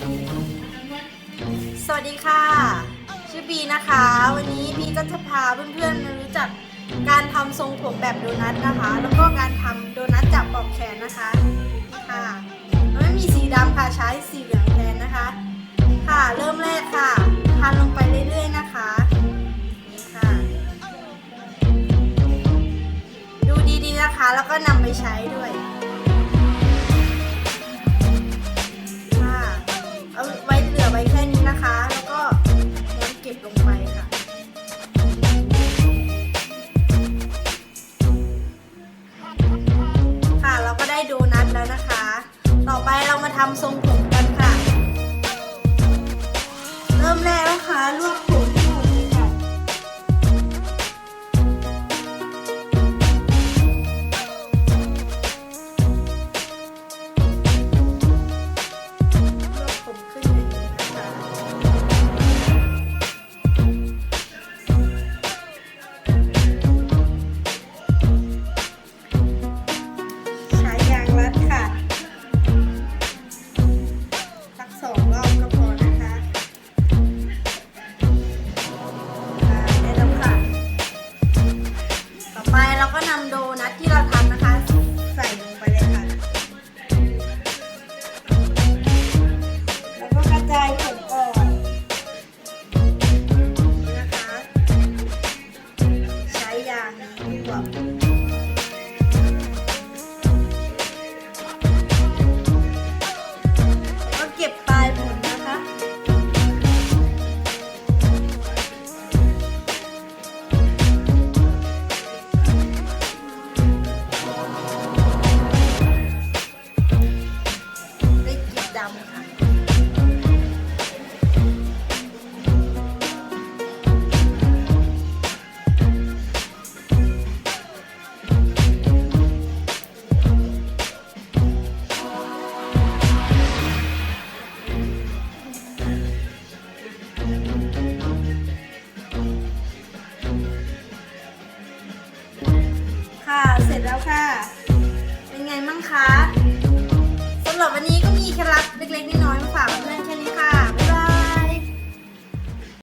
สวัสดีค่ะ ชื่อบีนะคะ วันนี้บีก็จะพาเพื่อนๆมารู้จักการทำทรงผมแบบโดนัทนะคะ แล้วก็การทำโดนัทจากปลอกแขนนะคะค่ะไม่มีสีดำค่ะใช้สีเหลืองแทนนะคะ ค่ะเริ่มแรกค่ะทานลงไปเรื่อยๆนะคะนี่ค่ะ ดูดีๆนะคะ แล้วก็นำไปใช้ด้วย นะคะ ต่อไปเรามาทำทรงผมกันค่ะ เริ่มแรกนะคะลวก lo con Ando. คะสำหรับวันนี้ก็